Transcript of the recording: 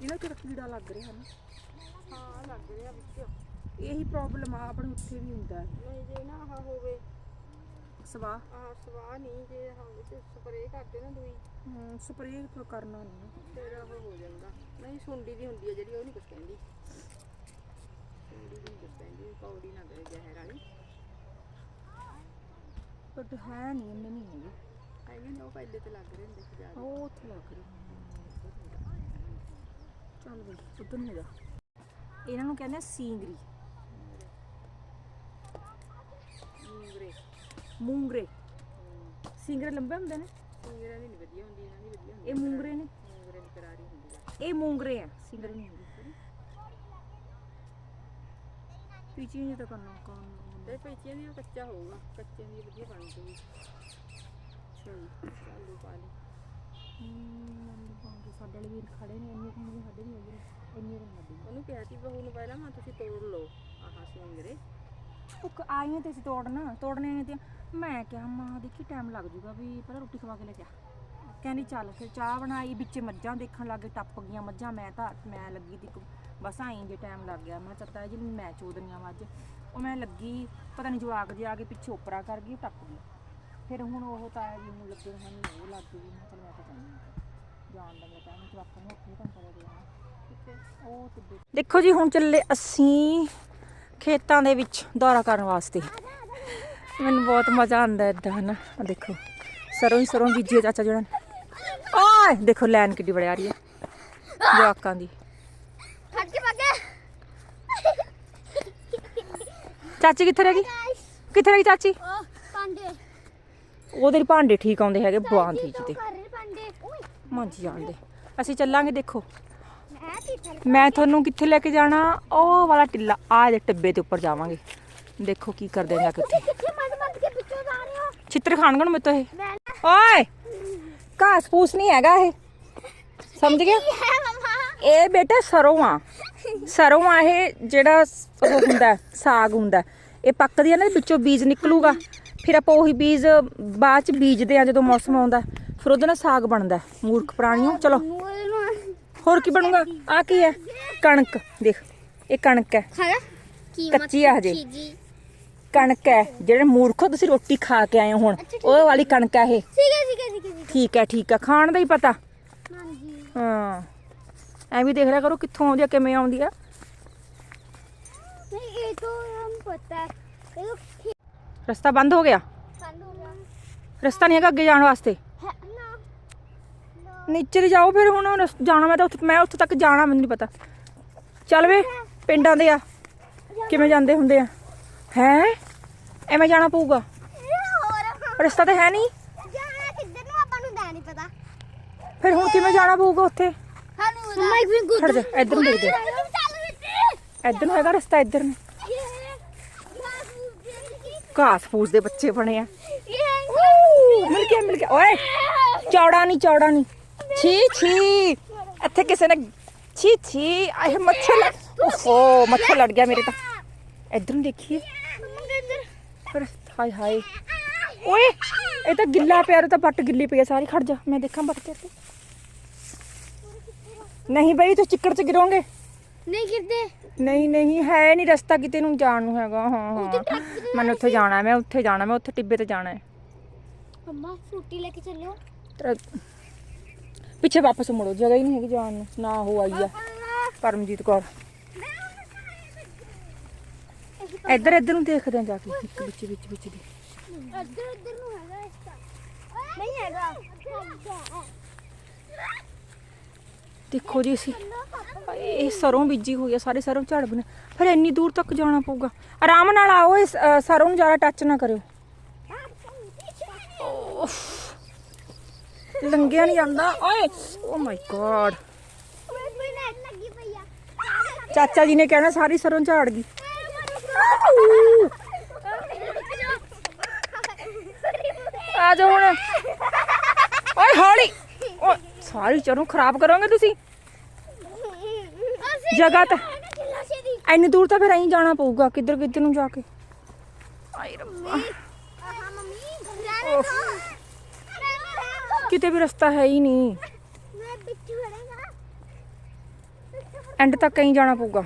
Eu não quero que ele dá ladrinha, né? Ah, ladrinha, viu? ਇਹੀ problem ਆ ਆਪਣੇ ਉੱਥੇ ਵੀ ਹੁੰਦਾ ਹੈ। ਨਹੀਂ ਜੇ ਨਾ ਆਹ ਹੋਵੇ। ਸਵਾਹ ਆਹ ਸਵਾਹ ਨਹੀਂ ਜੇ ਆਹ ਵਿੱਚ ਸਪਰੇਅ ਕਰਦੇ ਨਾ ਦੂਈ। ਸਪਰੇਅ ਕਰਨਾ ਨਹੀਂ। ਫਿਰ ਉਹ ਹੋ ਜਾਂਦਾ। ਨਹੀਂ ਸੁੰਡੀ ਦੀ ਹੁੰਦੀ ਹੈ ਜਿਹੜੀ ਉਹ ਨਹੀਂ ਕਹਿੰਦੀ। ਸੁੰਡੀ ਦੀ ਕੁਛ ਕਹਿੰਦੀ ਕੌੜੀ ਨਾ ਕਰੇ ਜ਼ਹਿਰ ਵਾਲੀ। ਬਟ ਹੈ ਨਹੀਂ ਇੰਨੇ ਨਹੀਂ ਹੈਗੇ। ਐਵੇਂ ਨਾ ਉਹ ਪਹਿਲੇ ਤੇ ਲੱਗ ਰਹੇ ਹੁੰਦੇ ਸੀ ਜ਼ਿਆਦਾ। ਉਹ ਉੱਥੇ ਲੱਗ ਰਹੇ ਚੱਲ ਬਈ ਉਧਰ ਨੂੰ ਜਾ ਇਹਨਾਂ ਨੂੰ ਕਹਿੰਦੇ ਆ ਸੀਂਗਰੀ ਮੂੰਗਰੇ ਮੂੰਗਰੇ। ਸਿੰਗਰੇ ਲੰਬੇ ਹੁੰਦੇ ਨੇ? ਸਿੰਗਰਾਂ ਦੀ ਨਹੀਂ ਵਧੀਆ ਹੁੰਦੀ ਇਹਨਾਂ ਦੀ ਵਧੀਆ ਹੁੰਦੀ ਇਹ ਮੂੰਗਰੇ ਨੇ? ਮੂੰਗਰੇ ਦੀ ਕਰਾਰੀ ਹੁੰਦੀ ਆ ਇਹ ਮੂੰਗਰੇ ਆ। ਸਿੰਗਰੇ ਨਹੀਂ ਹੁੰਦੇ। ਪੀਚੀ ਨਹੀਂ ਤਾਂ ਕਰਨਾ ਕੌਣ ਤੇ ਪੇਚੀਆਂ ਦੀ ਉਹ ਕੱਚਾ ਹੋਊਗਾ। ਕੱਚਿਆਂ ਦੀ ਵਧੀਆ ਬਣ ਜੂਗੀ। ਚਲ ਚਾਲੂ ਪਾ ਲਈ ਸਾਡੇ ਵਾਲੇ ਵੀਰ ਖੜੇ ਨੇ ਇੰਨੇ ਕੁ ਸਾਡੇ ਨਹੀਂ ਹੈਗੇ। ਇੰਨੇ ਲੱਗੇ ਉਹਨੂੰ ਕਿਹਾ ਸੀ ਬਹੂ ਨੂੰ ਪਹਿਲਾਂ ਮੈਂ ਤੁਸੀਂ ਤੋੜ ਲਓ ਆਹ ਸਿੰਗਰੇ। ਉਹ ਆਈਆਂ ਤੇ ਅਸੀਂ ਤੋੜਨਾ ਤੋੜਨੇ ਨੇ ਤੇ ਮੈਂ ਕਿਹਾ ਮਾਂ ਦੇਖੀ ਟਾਈਮ ਲੱਗ ਜੂਗਾ ਵੀ ਪਹਿਲਾਂ ਰੋਟੀ ਖਵਾ ਕੇ ਲੈ ਜਾ ਕਹਿੰਦੀ ਚੱਲ ਫਿਰ ਚਾਹ ਬਣਾਈ ਵਿੱਚ ਮੱਝਾਂ ਦੇਖਣ ਲੱਗੇ ਟੱਪ ਗਈਆਂ ਮੱਝਾਂ ਮੈਂ ਤਾਂ ਮੈਂ ਲੱਗੀ ਤੀ ਇੱਕ- ਬਸ ਆਈ ਜੇ ਟਾਈਮ ਲੱਗ ਗਿਆ। ਮੈਂ ਚੱਤਾ ਜੀ ਮੈਂ ਚੋਦਨੀਆਂ ਮੱਝ। ਉਹ ਮੈਂ ਲੱਗੀ ਪਤਾ ਨਹੀਂ ਜਵਾਕ ਜੇ ਆ ਕੇ ਪਿੱਛੇ ਉਪਰਾ ਕਰ ਗਈ ਟੱਪ ਗਈ। ਫਿਰ ਹੁਣ ਉਹ ਤਾਂ ਜੀ ਹੁਣ ਲੱਗੇ ਹਨ ਉਹ ਲੱਗ ਗਈ। ਮੈਂ ਚੱਲ ਮੈਂ ਤਾਂ ਜਾਣੀ ਜਾਣ ਦਾ ਮੇਰਾ ਟਾਈਮ ਜਵਾਕਾਂ ਨੂੰ ਉੱਥੇ ਘੰਟਾ ਦੇ ਦੇਣਾ ਤੇ ਦੇਖੋ ਜੀ ਹੁਣ ਚੱਲੇ ਅਸੀਂ ਖੇਤਾਂ ਦੇ ਵਿੱਚ ਦੌਰਾ ਕਰਨ ਵਾਸਤੇ। ਮੈਨੂੰ ਬਹੁਤ ਮਜ਼ਾ ਆਉਂਦਾ ਇਦਾਂ ਨਾ ਆ ਦੇਖੋ ਸਰੋਂ ਹੀ ਸਰੋਂ ਬੀਜੇ ਚਾਚਾ ਜਣਾ ਓਏ ਦੇਖੋ ਲਾਈਨ ਕਿੱਡੀ ਬੜੀ ਰਹੀ ਹੈ ਜਵਾਕਾਂ ਦੀ। ਫੱਟ ਕੇ ਚਾਚੀ ਕਿੱਥੇ ਰਹਿ ਗਈ? ਕਿੱਥੇ ਰਹਿ ਗਈ ਚਾਚੀ? ਉਹ ਪਾਂਡੇ ਉਹਦੇ ਭਾਂਡੇ ਠੀਕ ਆਉਂਦੇ ਹੈਗੇ ਬਾਂਦੀ ਜੀ ਦੇ। ਭਾਂਡੇ? ਜਾਂਦੇ ਅਸੀਂ ਚੱਲਾਂਗੇ ਦੇਖੋ। ਮੈਂ ਤੁਹਾਨੂੰ ਕਿੱਥੇ ਲੈ ਕੇ ਜਾਣਾ? ਉਹ ਵਾਲਾ ਟਿੱਲਾ ਆ ਜੇ ਟੱਬੇ ਦੇ ਉੱਪਰ ਜਾਵਾਂਗੇ। ਦੇਖੋ ਕੀ ਕਰਦੇ ਜਾ ਕੇ ਉੱਥੇ। ਛਿੱਤਰ ਖਾਣਗਣ ਮੇ ਇਹ ਓਏ! ਘਾਸ ਫੂਸ ਨਹੀਂ ਹੈਗਾ ਇਹ। ਸਮਝ ਗਿਆ? ਇਹ ਬੇਟਾ ਸਰੋਂ ਆ। ਸਰੋਂ ਆ ਇਹ ਜਿਹੜਾ ਹੁੰਦਾ ਸਾਗ ਹੁੰਦਾ। ਇਹ ਪੱਕਦੀ ਹੈ ਨਾ ਵਿੱਚੋਂ ਬੀਜ ਨਿਕਲੂਗਾ। ਫਿਰ ਆਪਾਂ ਉਹੀ ਬੀਜ ਬਾਅਦ ਚ ਬੀਜਦੇ ਆ ਜਦੋਂ ਮੌਸਮ ਆਉਂਦਾ। ਫਿਰ ਉਹਦੇ ਨਾਲ ਸਾਗ ਬਣਦਾ ਮੂਰਖ ਪ੍ਰਾਣੀਓ। ਚਲੋ। ਹੋਰ ਕੀ ਬਣੂਗਾ ਆ ਕੀ ਹੈ ਕਣਕ ਦੇਖ ਇਹ ਕਣਕ ਹੈ खाना ਕੱਚੀ ਆ ਹਜੇ जी ਕਣਕ ਹੈ ਜਿਹੜੇ ਮੂਰਖੋ ਤੁਸੀਂ ਰੋਟੀ ਖਾ ਕੇ ਆਏ ਹੋ ਹੁਣ ਉਹ ਵਾਲੀ ਕਣਕ ਹੈ ਇਹ ठीक है ठीक है ठीक है ठीक ਠੀਕ ਹੈ ਠੀਕ ਹੈ ਖਾਣ ਦਾ ਹੀ ਪਤਾ है हाँ जी ਹਾਂ ਐਵੇਂ ਦੇਖ ਲਿਆ ਕਰੋ ਕਿੱਥੋਂ ਆਉਂਦੀ ਆ ਕਿਵੇਂ ਆਉਂਦੀ ਆ नहीं ये तो हम पता है ये तो ਰਸਤਾ ਬੰਦ ਹੋ ਗਿਆ बंद हो गया ਰਸਤਾ ਨਹੀਂ ਹੈਗਾ ਅੱਗੇ ਜਾਣ ਵਾਸਤੇ है ना ਨੀਚੇ ਦੀ ਜਾਓ ਫਿਰ ਹੁਣ ਰਸ- ਜਾਣਾ ਮੈਂ ਤਾਂ ਉੱਥੇ, ਮੈਂ ਉੱਥੇ ਤੱਕ ਜਾਣਾ, ਮੈਨੂੰ ਨਹੀਂ ਪਤਾ। ਚੱਲ ਵੇ, ਪਿੰਡਾਂ ਦੇ ਆ। ਕਿਵੇਂ ਜਾਂਦੇ ਹੁੰਦੇ ਆ? ਹੈ? ਐਵੇਂ ਜਾਣਾ ਪਊਗਾ। और ਰਸਤਾ ਤਾਂ ਹੈ ਨਹੀਂ ਜਾਣਾ ਕਿੱਧਰ ਨੂੰ? ਆਪਾਂ ਨੂੰ ਦਾ ਨਹੀਂ ਪਤਾ ਫਿਰ ਹੁਣ ਕਿਵੇਂ ਜਾਣਾ ਪਊਗਾ ਉੱਥੇ? ਸਾਨੂੰ ਮੰਮਾ ਇੱਕ ਵੀ ਖੜ ਜਾ ਇੱਧਰ ਨੂੰ ਦੇਖ ਦੇ। ਇੱਧਰ ਨੂੰ ਹੈਗਾ ਰਸਤਾ, ਇੱਧਰ ਨੂੰ। ਘਾਸ ਫੂਸ ਦੇ ਬੱਚੇ ਬਣੇ ਆ। ਮਿਲ ਗਿਆ ਮਿਲ ਗਿਆ ਓਏ, ਚੌੜਾ ਨਹੀਂ ਚੌੜਾ ਨਹੀਂ ਛੀ ਛੀ ਇੱਥੇ ਕਿਸੇ ਨੇ ਛੀ ਛੀ ਆਏ ਮੱਛਰ ਲੜ ਓਹੋ ਮੱਛਰ ਲੜ ਗਿਆ ਮੇਰੇ ਤਾਂ ਇੱਧਰ ਨੂੰ ਦੇਖੀਏ ਫਿਰ ਹਾਏ ਹਾਏ ਓਏ ਇਹ ਤਾਂ ਗਿੱਲਾ ਪਿਆ ਤਾਂ ਪੱਟ ਗਿੱਲੀ ਪਈ ਆ ਸਾਰੀ ਖੜ ਜਾ ਮੈਂ ਦੇਖਾਂ ਪੱਟ ਕੇ ਇੱਥੇ ਨਹੀਂ ਬਈ ਤੂੰ ਚਿੱਕੜ ਚ ਗਿਰੋਗੇ ਨਹੀਂ ਗਿਰਦੇ ਨਹੀਂ ਨਹੀਂ ਹੈ ਨਹੀਂ ਰਸਤਾ ਕਿਤੇ ਨੂੰ ਜਾਣ ਨੂੰ ਹੈਗਾ ਹਾਂ ਹਾਂ ਮੈਨੂੰ ਉੱਥੇ ਜਾਣਾ ਮੈਂ ਉੱਥੇ ਜਾਣਾ ਮੈਂ ਉੱਥੇ ਟਿੱਬੇ ਤੇ ਜਾਣਾ ਹੈ ਮੰਮਾ ਫੂਟੀ ਲੈ ਕੇ ਚੱਲਿਓ ਤੇਰਾ ਪਿੱਛੇ ਵਾਪਸ ਮੁੜੋ ਜਗ੍ਹਾ ਹੀ ਨਹੀਂ ਹੈਗੀ ਜਾਣ ਨੂੰ। ਨਾ ਉਹ ਆਈ ਆ। ਪਰਮਜੀਤ ਕੌਰ। ਇੱਧਰ ਇੱਧਰ ਨੂੰ ਦੇਖਦੇ ਆ ਜਾ ਕੇ। ਇੱਕ ਵਿੱਚ ਵਿੱਚ ਵਿੱਚ ਦੀ। ਇੱਧਰ ਉੱਧਰ ਨੂੰ ਹੈਗਾ ਇਸ ਨਹੀਂ ਹੈਗਾ। ਦੇਖੋ ਜੀ ਅਸੀਂ। ਇਹ ਸਰੋਂ ਬੀਜੀ ਹੋਈ ਆ ਸਾਰੇ ਸਰੋਂ ਝੜ ਬਣੇ। ਫਿਰ ਇੰਨੀ ਦੂਰ ਤੱਕ ਜਾਣਾ ਪਊਗਾ। ਆਰਾਮ ਨਾਲ ਆਓ ਇਸ ਅ, ਸਰੋਂ ਨੂੰ ਜ਼ਿਆਦਾ ਟੱਚ ਨਾ ਕਰਿਓ। ਲੰਗਿਆ ਨਹੀਂ ਜਾਂਦਾ। ਓਏ ਓ ਮਾਈ ਗॉड ਚਾਚਾ ਜੀ ਨੇ ਕਹਿਣਾ, ਸਾਰੀ ਸਰੋਂ ਝਾੜ ਗਈ। ਆ ਜਾ ਹੁਣ। ਓਏ, ਹੌਲੀ। ਓ ਸਾਰੀ ਚਰੋਂ ਖਰਾਬ ਕਰੋਗੇ ਤੁਸੀਂ? ਜਗ੍ਹਾ ਤੇ ਇੰਨੀ ਦੂਰ ਤਾਂ ਫਿਰ ਐਂ ਜਾਣਾ ਪਊਗਾ ਕਿੱਧਰ ਕਿੱਧਰ ਨੂੰ ਜਾ ਕੇ? ਆਏ ਰੱਬਾ। ਕਿਤੇ ਵੀ ਰਸਤਾ ਹੈ ਹੀ ਨਹੀਂ। ਐਂਡ ਤੱਕ ਕਹੀਂ ਜਾਣਾ ਪਊਗਾ।